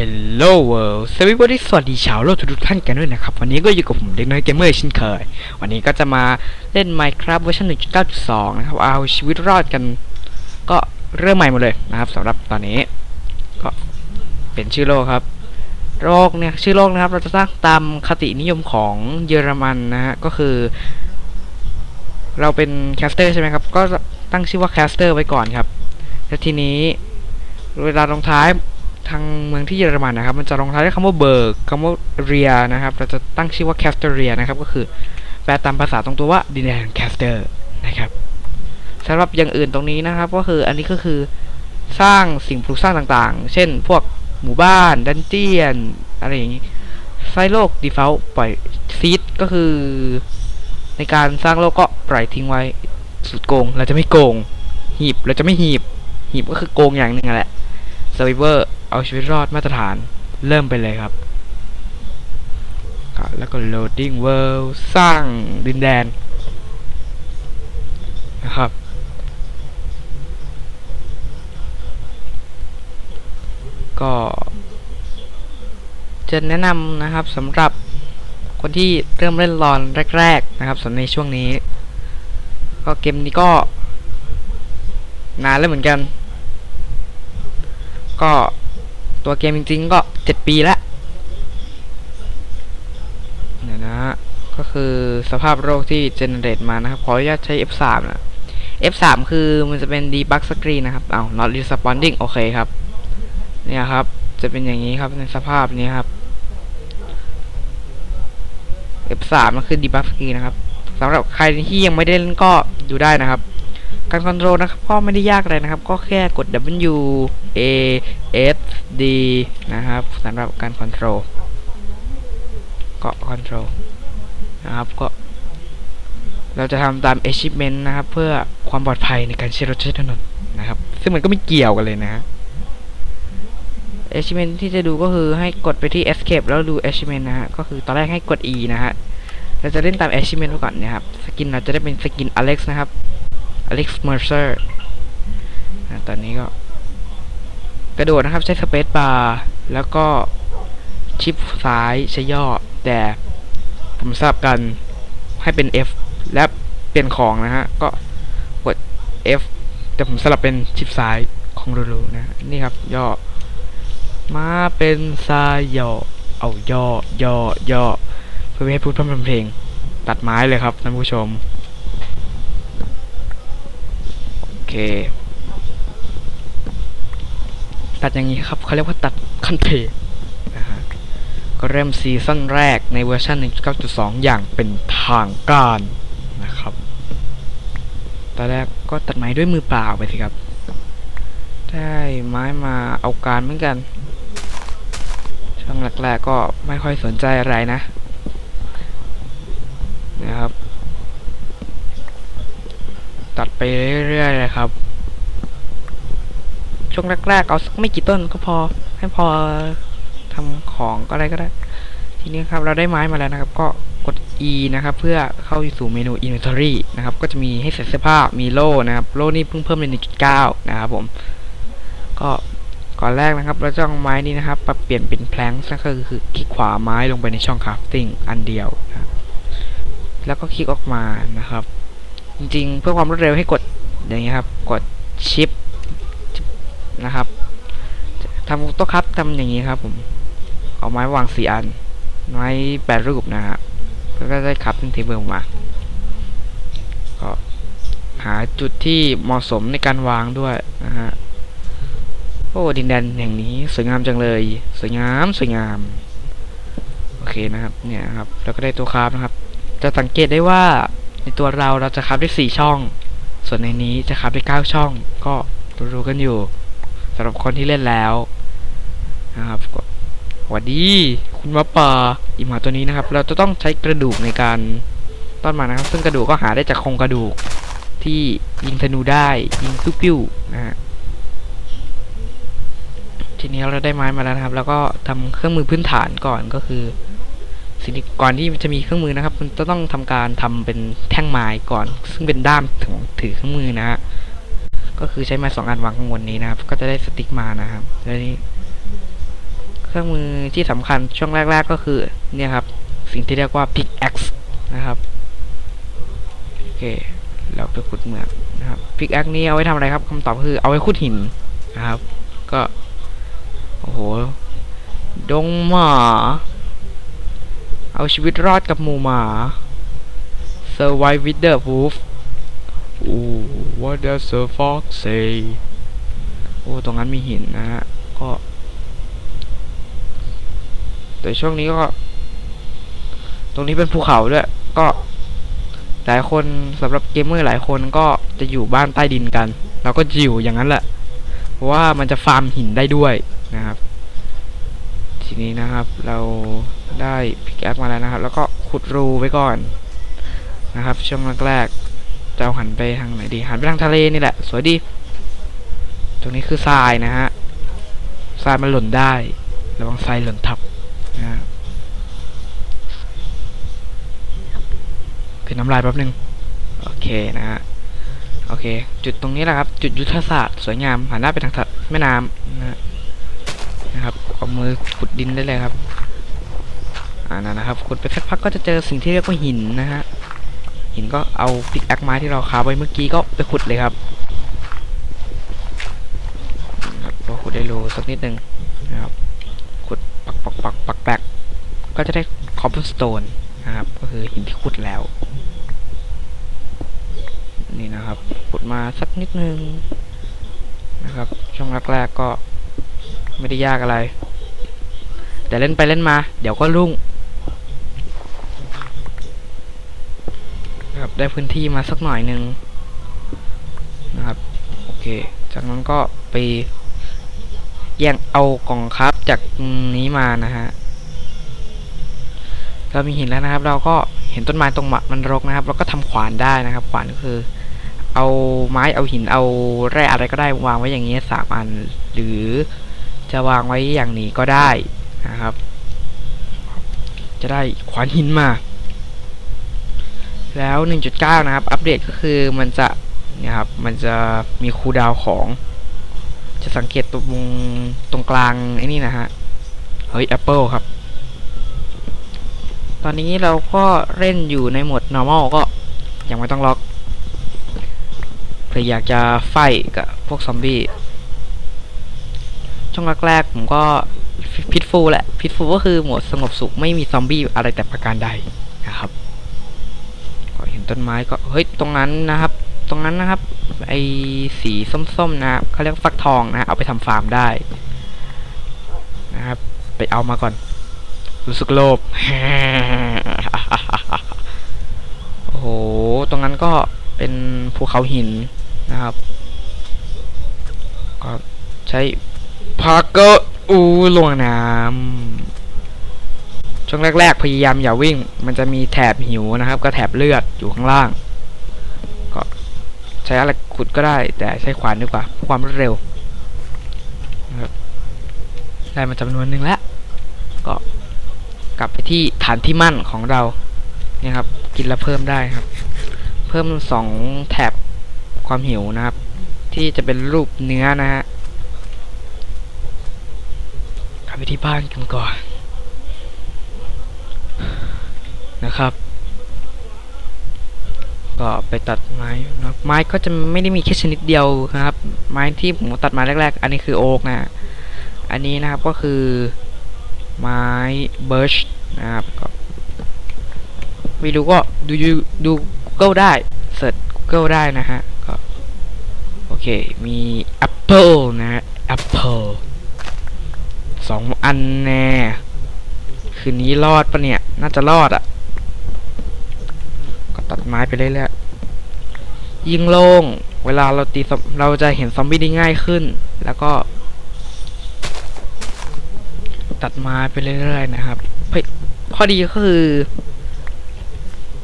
Hello World สวัสดีวันที่สวัสดีชาวโลกทุกท่านกันด้วยนะครับ วันนี้ก็อยู่กับผมเด็กน้อยเกมเมอร์เช่นเคย วันนี้ก็จะมาเล่น Minecraft เวอร์ชัน1.9.2 นะครับ เอาชีวิตรอดกัน ก็เริ่มใหม่หมดเลยนะครับสำหรับตอนนี้ ก็เป็นชื่อโลกครับ โลกเนี่ยชื่อโลกนะครับ เราจะสร้างตามคตินิยมของเยอรมันนะฮะ ก็คือ เราเป็นแคสเตอร์ใช่ไหมครับ ก็ตั้งชื่อว่าแคสเตอร์ไว้ก่อนครับ แล้วทีนี้เวลาลงท้าย ทางเมืองที่เยอรมันนะครับ มันจะลงท้ายด้วยคำว่าเบิร์กคำว่าเรียนะครับ เราจะตั้งชื่อว่าแคสเตอเรียนะครับ ก็คือแปลตามภาษาตรงตัวว่าดินแดนแคสเตอร์นะครับสำหรับอย่างอื่นตรงนี้นะครับ ก็คืออันนี้ก็คือสร้างสิ่งปลูกสร้างต่างๆ เช่น พวกหมู่บ้านดันเจียน อะไรอย่างนี้ไซโลก default ปล่อยซีดก็คือ ในการสร้างโลกก็ปล่อยทิ้งไว้สุดโกง เราจะไม่โกง หีบเราจะไม่หีบ หีบก็คือโกงอย่างหนึ่งแหละ Survivor เอาชีวิตรอดมาตรฐานเริ่มไปเลยครับ แล้วก็ loading world สร้างดินแดน นะครับ ก็ จะแนะนำนะครับสำหรับคนที่เริ่มเล่นรอนแรก ๆ นะครับสำหรับในช่วงนี้ ก็เกมนี้ก็นานแล้วเหมือนกัน ก็ตัวเกมจริงๆ ก็เจ็ดปีแล้วเนี่ยนะฮะก็คือสภาพโรคที่เจเนเรตมานะครับ ขออนุญาตใช้ F3 นะ F3 คือมันจะเป็น debug screen นะครับเอา not responding โอเคครับ เนี่ยครับ จะเป็นอย่างนี้ครับในสภาพนี้ครับ F3 ก็คือ debug screen นะครับสำหรับใครที่ยังไม่ได้เล่นก็ดูได้นะครับ การคอนโทรลนะครับก็ไม่ได้ยากอะไรนะครับ ก็แค่กด W A S D นะครับสำหรับการคอนโทรลก็คอนโทรลนะครับก็ เราจะทำตาม achievement นะครับ เพื่อความปลอดภัยในการใช้รถใช้ถนนนะครับ ซึ่งมันก็ไม่เกี่ยวกันเลยนะฮะ achievement ที่จะดูก็คือให้กดไปที่ escape แล้วดู achievement นะฮะก็คือตอนแรกให้กด E นะฮะเราจะเล่นตาม achievement ไว้ก่อนนะครับสกินเราจะได้เป็นสกิน Alex นะครับ Alex Mercer อะตอนนี้ก็ กระโดดนะครับใช้สเปซบาร์แล้วก็ชิปซ้ายใช้ย่อ แต่ผมสลับกันให้เป็น F และเปลี่ยนของนะฮะ ก็กด F แต่ผมสลับเป็นชิปซ้ายของรูๆนะนี่ครับ ย่อ มาเป็นซายย่อ เอาย่อย่อย่อเพื่อให้พูดพร่ำทำเพลง ตัดไม้เลยครับท่านผู้ชม โอ เค ตัดอย่างนี้ครับเขาเรียกว่าตัดคันเทนะฮะก็เริ่มซีซั่นแรกในเวอร์ชัน1.9.2 อย่างเป็นทางการนะครับ ตอนแรกก็ตัดไม้ด้วยมือเปล่าไปสิครับ ได้ไม้มาเอาการเหมือนกัน ช่วงแรกๆก็ไม่ค่อยสนใจอะไรนะ นะครับ ตัด ไปเรื่อยๆเลยครับ ช่วงแรกๆเอาสักไม่กี่ต้นก็พอ ให้พอทำของก็อะไรก็ได้ ทีนี้ครับเราได้ไม้มาแล้วนะครับ ก็กด E นะครับ เพื่อเข้าสู่เมนู Inventory นะครับ ก็จะมีให้ใส่เสื้อผ้ามีโล่นะครับ โล่นี่เพิ่งเพิ่มเป็น1.9 นะครับผม ก็ก่อนแรกนะครับ เราจะเอาไม้นี้นะครับปรับเปลี่ยนเป็นแพลงก็คือคือคลิกขวาไม้ลงไปในช่อง crafting อันเดียวนะแล้วก็คลิกออกมานะครับ จริงๆ เพื่อความรวดเร็วให้กดอย่างนี้ครับ กดชิปนะครับทำโต๊ะครับทำอย่างนี้ครับผม เอาไม้วางสี่อัน ไม้แปดรูปนะฮะแล้วก็ได้ครับเป็นเทเบิลออกมา ก็หาจุดที่เหมาะสมในการวางด้วยนะฮะ โอ้ดินแดนแห่งนี้สวยงามจังเลย สวยงามสวยงาม โอเคนะครับ เนี่ยครับ แล้วก็ได้ตัวคราฟนะครับ จะสังเกตได้ว่า ในตัวเราเราจะคราฟได้สี่ช่อง ส่วนในนี้จะคราฟได้เก้าช่อง ก็รู้ๆกันอยู่สำหรับคนที่เล่นแล้วนะครับหวัดดีคุณมาป่าอีหมาตัวนี้นะครับ เราจะต้องใช้กระดูกในการต้อนมานะครับ ซึ่งกระดูกก็หาได้จากโครงกระดูกที่ยิงธนูได้ยิงปิ้วนะฮะทีนี้เราได้ไม้มาแล้วนะครับ แล้วก็ทำเครื่องมือพื้นฐานก่อนก็คือ สิ่งก่อนที่จะมีเครื่องมือนะครับมันจะต้องทำการทำเป็นแท่งไม้ก่อน ซึ่งเป็นด้ามถือเครื่องมือนะฮะก็คือใช้ไม้สองอันวางข้างบนนี้นะครับ ก็จะได้สติ๊กมานะครับแล้วนี้เครื่องมือที่สำคัญช่วงแรก ๆ ก็คือเนี่ยครับ สิ่งที่เรียกว่า pickaxe นะครับโอเคเราไปขุดเหมืองนะครับ pickaxe นี้เอาไว้ทำอะไรครับคำตอบคือเอาไว้ขุดหินนะครับ ก็โอ้โหดงหมา เอาชีวิตรอดกับหมูหมา survive with the wolf โอ้ what does the fox say โอ้ ตรงนั้นมีหินนะฮะ ก็ แต่ช่วงนี้ก็ ตรงนี้เป็นภูเขาด้วย ก็ หลายคนสำหรับเกมเมอร์หลายคนก็จะอยู่บ้านใต้ดินกันเราก็จะอยู่อย่างนั้นแหละ เพราะว่ามันจะฟาร์มหินได้ด้วยนะครับ ทีนี้นะครับ เราได้พิกแอคมาแล้วนะครับ แล้วก็ขุดรูไว้ก่อนนะครับ ช่วงแรกๆจะหันไปทางไหนดี หันไปทางทะเลนี่แหละ สวยดี ตรงนี้คือทรายนะฮะทรายมันหล่นได้ระวังทรายหล่นทับนะฮะคือน้ำลายแป๊บนึงโอเคนะฮะโอเค จุดตรงนี้แหละครับ จุดยุทธศาสตร์สวยงามหันหน้าไปทางแม่น้ำนะนะครับ เอามือขุดดินได้เลยครับ อ่านั่นะครับขุดไปสักพักก็จะเจอสิ่งที่เรียกว่าหินนะฮะหินก็เอาปิกแอคไม้ที่เราคาไว้เมื่อกี้ก็ไปขุดเลยครับนะครับก็ขุดได้รูสักนิดหนึ่งนะครับขุดปักปักปักปักแปกก็จะได้คอ b เ e สโตนนะครับ ก็คือหินที่ขุดแล้ว นี่นะครับขุดมาสักนิดนึงนะครับ ช่วงแรกๆก็ ไม่ได้ยากอะไร แต่เล่นไปเล่นมา เดี๋ยวก็รุ่งครับได้พื้นที่มาสักหน่อยหนึ่งนะครับ โอเค จากนั้นก็ไปแย่งเอากล่องครับจากตรงนี้มานะฮะเรามีหินแล้วนะครับ เราก็เห็นต้นไม้ตรงมมันรกนะครับ เราก็ทำขวานได้นะครับ ขวานก็คือ เอาไม้เอาหินเอาแร่อะไรก็ได้วางไว้อย่างนี้สามอัน หรือ จะวางไว้อย่างนี้ก็ได้นะครับ จะได้ขวานหินมา แล้ว 1.9 นะครับ อัปเดตก็คือมันจะนี่ยครับมันจะมีคูดาวของ จะสังเกตตรงตรงกลางไอ้นี่นะฮะ เฮ้ย Apple ครับ ตอนนี้เราก็เล่นอยู่ในโหมด normal ก็ยังไม่ต้องล็อกเผื่ออยากจะไฟกับพวกซอมบี้ ช่วงแรกๆผมก็พิทฟูแหละพิทฟูก็คือหมดสงบสุขไม่มีซอมบี้อะไรแต่ประการใดนะครับก็เห็นต้นไม้ก็เฮ้ยตรงนั้นนะครับ ตรงนั้นนะครับ ไอสีส้มๆนะเขาเรียกฟักทองนะเอาไปทำฟาร์มได้นะครับ ไปเอามาก่อน รู้สึกโลภโอ้โหตรงนั้นก็เป็นภูเขาหินนะครับ ก็ใช้ พาร์เกอร์อูลงน้ำช่วงแรก ๆ พยายามอย่าวิ่ง มันจะมีแถบหิวนะครับ ก็แถบเลือดอยู่ข้างล่าง ก็ใช้อะไรขุดก็ได้ แต่ใช้ขวานดีกว่าความรวดเร็วนะครับได้มาจำนวนหนึ่งแล้ว ก็กลับไปที่ฐานที่มั่นของเราเนี่ยครับ กินแล้วเพิ่มได้ครับ เพิ่มสองแถบความหิวนะครับ ที่จะเป็นรูปเนื้อนะฮะกลับ ไปที่บ้านกันก่อน นะครับ ก็ไปตัดไม้นะไม้ก็จะไม่ได้มีแค่ชนิดเดียวนะครับ ไม้ที่ผมตัดมาแรก ๆ อันนี้คือโอ๊กนะ อันนี้นะครับก็คือไม้เบิร์ชนะครับก็ไม่รู้ก็ดูยูดู Google ได้เสิร์ช Google ได้นะฮะก็โอเค มี Apple นะฮะ Apple สองอันแน่ คืนนี้รอดปะเนี่ย น่าจะรอดอะ่ะ ก็ตัดไม้ไปเรื่อยๆยิงโล่งเวลาเราตีเราจะเห็นซอมบี้ได้ง่ายขึ้น แล้วก็ ตัดไม้ไปเรื่อยๆนะครับข้อดีก็คือ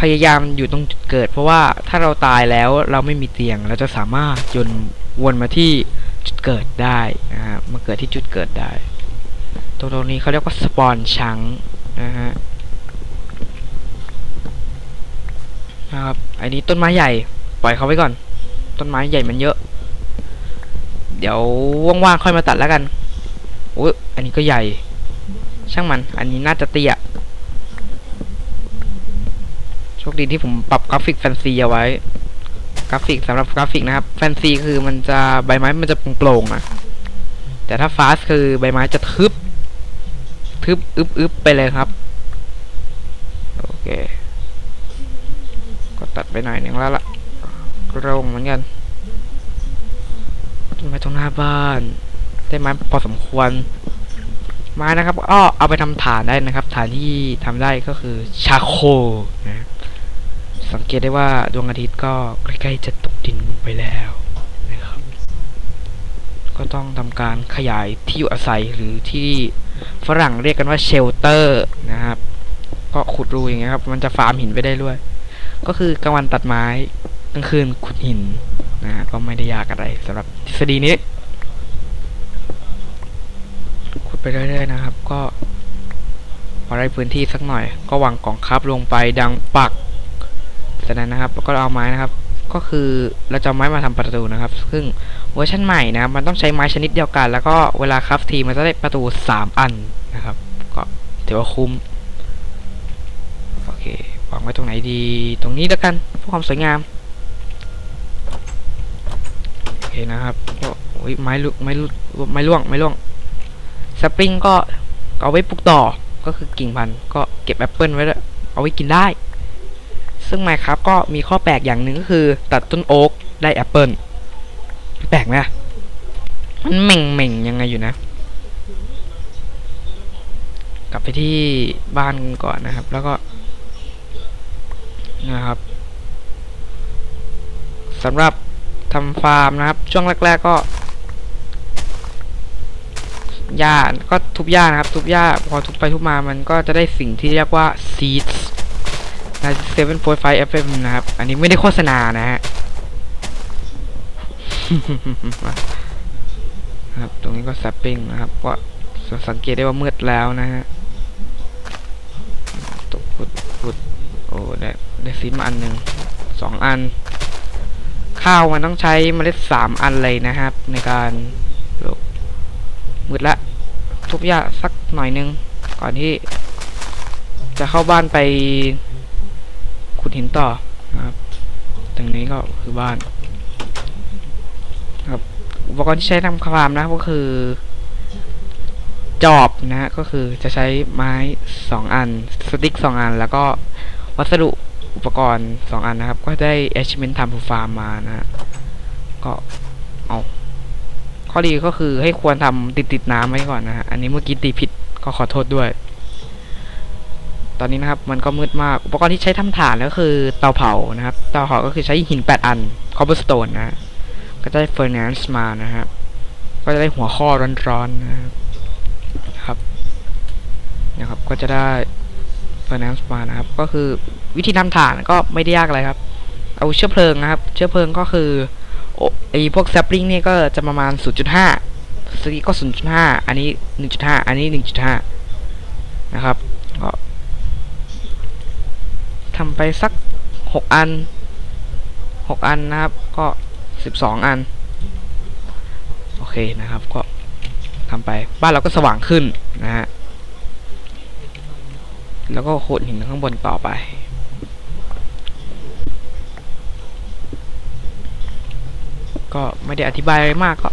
พยายามอยู่ตรงจุดเกิด เพราะว่าถ้าเราตายแล้วเราไม่มีเตียง เราจะสามารถยนวนมาที่จุดเกิดได้นะครับมาเกิดที่จุดเกิดได้ ตรงตรงนี้เขาเรียกว่าสปอนชังนะฮะนะครับอันนี้ต้นไม้ใหญ่ ปล่อยเขาไว้ก่อน ต้นไม้ใหญ่มันเยอะ เดี๋ยวว่างๆค่อยมาตัดแล้วกันโอ้ยอันนี้ก็ใหญ่ ช่างมัน อันนี้น่าจะเตี้ยโชคดีที่ผมปรับกราฟิกแฟนซีเอาไว้ กราฟิกสำหรับกราฟิกนะครับ แฟนซีคือมันจะใบไม้มันจะโปร่งๆอะแต่ถ้าฟาสคือใบไม้จะทึบ ทึบอึบอึบไปเลยครับ โอเค ก็ตัดไปหน่อยหนึ่งแล้วล่ะโรงเหมือนกันต้นไม้ตรงหน้าบ้านได้ไม้พอสมควรไม้นะครับก็เอาไปทำฐานได้นะครับ ฐานที่ทำได้ก็คือชาโคนะสังเกตได้ว่าดวงอาทิตย์ก็ใกล้ๆจะตกดินลงไปแล้วนะครับ ก็ต้องทำการขยายที่อยู่อาศัยหรือที่ ฝรั่งเรียกกันว่าเชลเตอร์นะครับ ก็ขุดรูอย่างเงี้ยครับ มันจะฟาร์มหินไปได้ด้วย ก็คือกลางวันตัดไม้กลางคืนขุดหินนะ ก็ไม่ได้ยากอะไรสำหรับทฤษฎีนี้ ขุดไปเรื่อยๆนะครับ ก็พอได้พื้นที่สักหน่อย ก็วางกล่องคับลงไปดังปักจากนั้นนะครับแล้วก็เอาไม้นะครับ ก็คือเราจะไม้มาทำประตูนะครับ ซึ่งเวอร์ชันใหม่นะครับมันต้องใช้ไม้ชนิดเดียวกัน แล้วก็เวลาครับทีมันจะได้ประตู 3 อันนะครับ ก็ถือว่าคุ้มโอเควางไว้ตรงไหนดีตรงนี้แล้วกันเพื่อความสวยงามโอเคนะครับก็โอ้ยไม้ลุไม้ลุไม้ล่วงไม้ล่วงสปริงก็เอาไว้ปลูกต่อก็คือกิ่งพันธุ์ก็เก็บแอปเปิลไว้ด้วเอาไว้กินได้ ซึ่งไมครับก็มีข้อแปลกอย่างหนึ่งก็คือตัดต้นโอ๊กได้แอปเปิลแปลกไหมมันเหม่งเหม่งยังไงอยู่นะ กลับไปที่บ้านก่อนนะครับ แล้วก็นะครับสำหรับทำฟาร์มนะครับ ช่วงแรก ๆก็หญ้าก็ทุบหญ้านะครับ ทุบหญ้าพอทุบไปทุบมามันก็จะได้สิ่งที่เรียกว่า seeds นะ7.5 FM นะครับ อันนี้ไม่ได้โฆษณานะฮะครับ ตรงนี้ก็ sapping นะครับ ก็สังเกตได้ว่ามืดแล้วนะฮะตกขุดขุดโอ้ ได้ ได้ซีมาอันหนึ่ง สองอัน ข้าวมันต้องใช้เมล็ดสามอันเลยนะครับ ในการปลูกมืดละ ทุบหญ้าสักหน่อยนึง ก่อนที่จะเข้าบ้านไป หินต่อนะครับตรงนี้ก็คือบ้านครับอุปกรณ์ที่ใช้ทำฟาร์มนะก็คือ จอบนะฮะก็คือจะใช้ไม้สองอันสติ๊กสองอัน แล้วก็วัสดุอุปกรณ์สองอันนะครับ ก็ได้ achievement ทำฟาร์มมานะฮะก็เอาข้อดีก็คือให้ควรทำติดติดน้ำไว้ก่อนนะฮะอันนี้เมื่อกี้ตีผิดก็ขอโทษด้วย ตอนนี้นะครับมันก็มืดมาก อุปกรณ์ที่ใช้ทำฐานก็คือเตาเผานะครับ เตาเผาก็คือใช้หิน 8 อัน cobblestone นะก็จะได้ furnace มานะฮะก็จะได้หัวข้อร้อนๆนะครับนะครับ ก็จะได้ furnace มานะครับ ก็คือวิธีทำฐานก็ไม่ได้ยากอะไรครับ เอาเชื้อเพลิงนะครับ เชื้อเพลิงก็คือโอ้ไอพวก sapling เนี่ยก็จะประมาณ 0.5สกีก็ 0.5 อันนี้ 1.5 อันนี้ 1.5 นะครับ ทำไปสัก 6 อัน 6 อันนะครับ ก็ 12 อัน โอเคนะครับ ก็ทำไป บ้านเราก็สว่างขึ้นนะฮะ แล้วก็โขดหินข้างบนต่อไปก็ไม่ได้อธิบายอะไรมากก็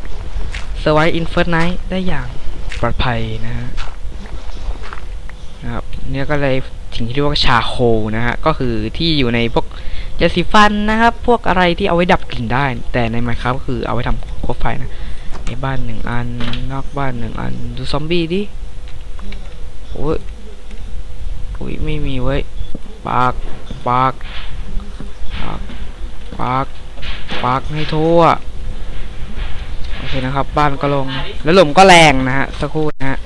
Survive in First Night ได้อย่างปลอดภัยนะฮะนะครับเนี่ยก็เลย สิ่งที่เรียกว่าชาโคลนะฮะ ก็คือที่อยู่ในพวกยาสีฟันนะครับ พวกอะไรที่เอาไว้ดับกลิ่นได้ แต่ใน Minecraft ก็คือเอาไว้ทำคบไฟนะในบ้านหนึ่งอัน นอกบ้านหนึ่งอัน ดูซอมบี้ดิ โอ้ยโอ้ยไม่มีเว้ย ปาก ปาก ปาก ปาก ปากให้ทั่ว โอเคนะครับ บ้านก็ลง แล้วลมก็แรงนะฮะ สักครู่นะฮะ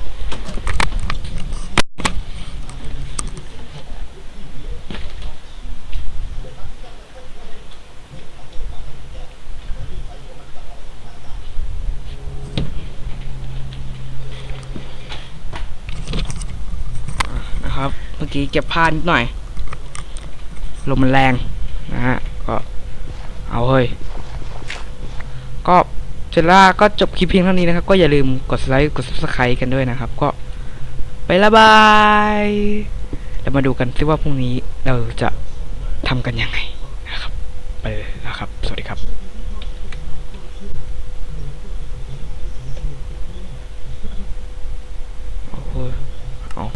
นะครับ เมื่อกี้เก็บผ้านิดหน่อยลมมันแรงนะฮะก็เอาเฮ้ยก็เสร็จแล้วก็จบคลิปเพียงเท่านี้นะครับ ก็อย่าลืมกดไลค์กด subscribe กันด้วยนะครับ ก็ไปละบายแล้วมาดูกันซิว่าพรุ่งนี้เราจะทำกันยังไงนะครับไปเลยนะครับ สวัสดีครับ